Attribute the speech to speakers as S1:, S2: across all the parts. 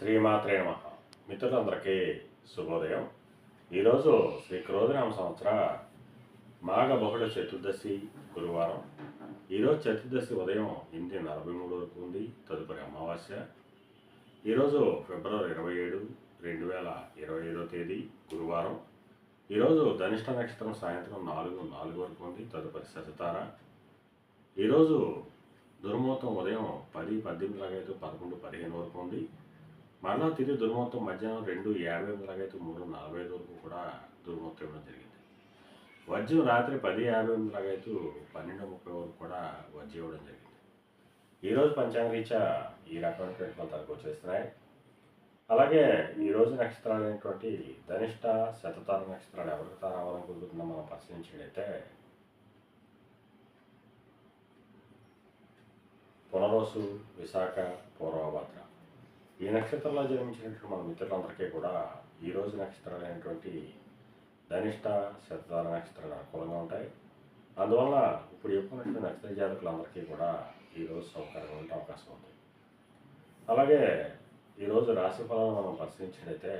S1: శ్రీమాత్రే నమ. మిత్రులందరికీ శుభోదయం. ఈరోజు శ్రీ క్రోధనామ సంవత్సర మాఘ బహుళ చతుర్దశి గురువారం. ఈరోజు చతుర్దశి ఉదయం ఎనిమిది నలభై మూడు వరకు ఉంది తదుపరి అమావాస్య. ఈరోజు ఫిబ్రవరి ఇరవై ఏడు రెండు వేల ఇరవై ఐదో తేదీ గురువారం. ఈరోజు ధనిష్ట నక్షత్రం సాయంత్రం నాలుగు నాలుగు వరకు ఉంది తదుపరి శతతార. ఈరోజు దుర్మూర్తం ఉదయం పది పద్దెనిమిది లాగైతే పదకొండు పదిహేను వరకు ఉంది. మరలా తిరిగి దుర్ముహూర్తం మధ్యాహ్నం రెండు యాభై ఎనిమిదిలాగైతే మూడు నలభై ఐదు వరకు కూడా దుర్ముహూర్తం ఇవ్వడం జరిగింది. వజ్రం రాత్రి పది యాభై ఎనిమిదిలాగైతే పన్నెండు ముప్పై వరకు కూడా వజ్రం ఇవ్వడం జరిగింది. ఈరోజు పంచాంగరీత్యా ఈ రకమైనటువంటి ఫలితాలు వచ్చేస్తున్నాయి. అలాగే ఈరోజు నక్షత్రాలు అనేటువంటి ధనిష్ట శతతార నక్షత్రాలు ఎవరికి తారావాలని కుదురుతుందో మనం పరిశీలించినట్లయితే పునరోసు విశాఖ పూర్వభద్ర. ఈ నక్షత్రంలో జన్మించినటువంటి మన మిత్రులందరికీ కూడా ఈ రోజు నక్షత్రాలు అయినటువంటి ధనిష్ట శతదార నక్షత్రాలు అనుకూలంగా ఉంటాయి. అందువల్ల ఇప్పుడు చెప్పుకున్నటువంటి నక్షత్ర జాతకులందరికీ కూడా ఈ రోజు సౌకర్యంగా ఉండే అవకాశం ఉంది. అలాగే ఈరోజు రాశి ఫలాలను మనం పరిశీలించినట్లయితే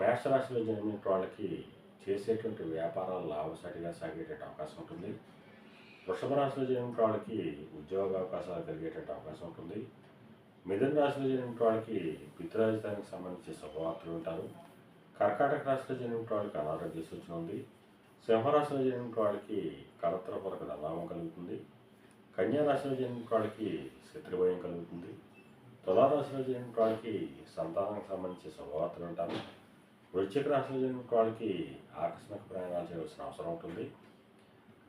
S1: మేష రాశిలో జన్మించిన వాళ్ళకి చేసేటువంటి వ్యాపారాలు లాభసాటిగా సాగేటువంటి అవకాశం ఉంటుంది. వృషభ రాశిలో జన్మించిన వాళ్ళకి ఉద్యోగ అవకాశాలు కలిగేటువంటి అవకాశం ఉంటుంది. మిథున రాశిలో జరిగిన వాళ్ళకి పితృరాజధానికి సంబంధించి శుభవార్తలు ఉంటారు కర్కాటక రాశిలో జరిగిన వాళ్ళకి అనారోగ్య సూచన ఉంది. సింహరాశిలో జరిగిన వాళ్ళకి కలత్రపరక లాభం కలుగుతుంది. కన్యా రాశిలో జరిగిన వాళ్ళకి శత్రుభయం కలుగుతుంది. తులారాశిలో జరిగిన వాళ్ళకి సంతానానికి సంబంధించి శుభవార్తలు ఉంటారు వృశ్చిక రాశిలో జరిగిన వాళ్ళకి ఆకస్మిక ప్రయాణాలు చేయవలసిన అవసరం ఉంటుంది.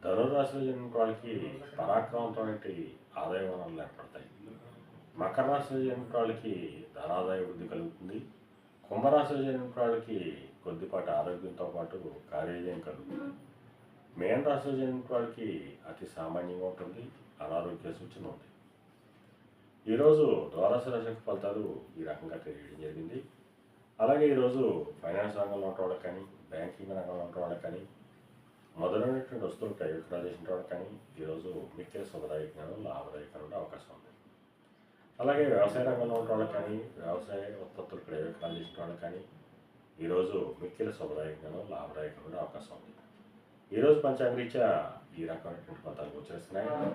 S1: ధనురాశిలో జరిగిన వాళ్ళకి పరాక్రమంతో ఆదాయ వనరులు ఏర్పడతాయి. మకర రాశిలో వాళ్ళకి ధనాదాయ వృద్ధి కలుగుతుంది. కుంభరాశిలో జన్మించిన వాళ్ళకి కొద్దిపాటి ఆరోగ్యంతో పాటు కార్యజయం కలుగుతుంది. మేన రాశిలో జన్మించిన వాళ్ళకి అతి సామాన్యంగా ఉంటుంది. అనారోగ్య సూచన ఉంది. ఈరోజు ద్వాదశ రాశి ఫలితాలు ఈ రకంగా తెలియడం జరిగింది. అలాగే ఈరోజు ఫైనాన్స్ రంగంలో ఉన్న వాళ్ళకి కానీ బ్యాంకింగ్ రంగంలో ఉన్న వాళ్ళకి కానీ మొదలైనటువంటి వస్తువులు ప్రైవేట్ చేసిన వాళ్ళకి కానీ ఈరోజు మిక్కిల శుభదాయకంగా లాభదాయకంగా అవకాశం ఉంది. అలాగే వ్యవసాయ రంగంలో ఉన్న వాళ్ళకి కానీ వ్యవసాయ ఉత్పత్తులు క్రయవిక్రయాలు చేసిన వాళ్ళకి కానీ ఈరోజు మిక్కిల శుభదాయకంగా లాభదాయకంగా అవకాశం ఉంది. ఈరోజు పంచాంగరీత్యా ఈ రకమైనటువంటి ఫలితాలు వచ్చేస్తున్నాయి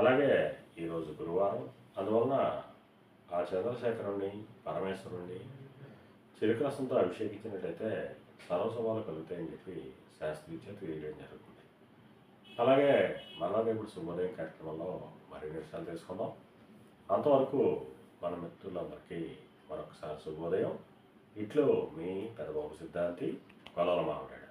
S1: అలాగే ఈరోజు గురువారం అందువలన ఆ చంద్రశేఖరుణ్ణి పరమేశ్వరుణ్ణి చిరుకరసంతో అభిషేకించినట్లయితే సర్వసభాలు కలుగుతాయని చెప్పి శాస్త్రీయ తెలియడం జరుగుతుంది. అలాగే మళ్ళా ఇప్పుడు శుభోదయం కార్యక్రమంలో మరిన్ని విషయాలు తెలుసుకుందాం. అంతవరకు మన మిత్రులందరికీ మరొకసారి శుభోదయం. ఇట్లో మీ పెదబాబు సిద్ధాంతి కొలవల మామిడి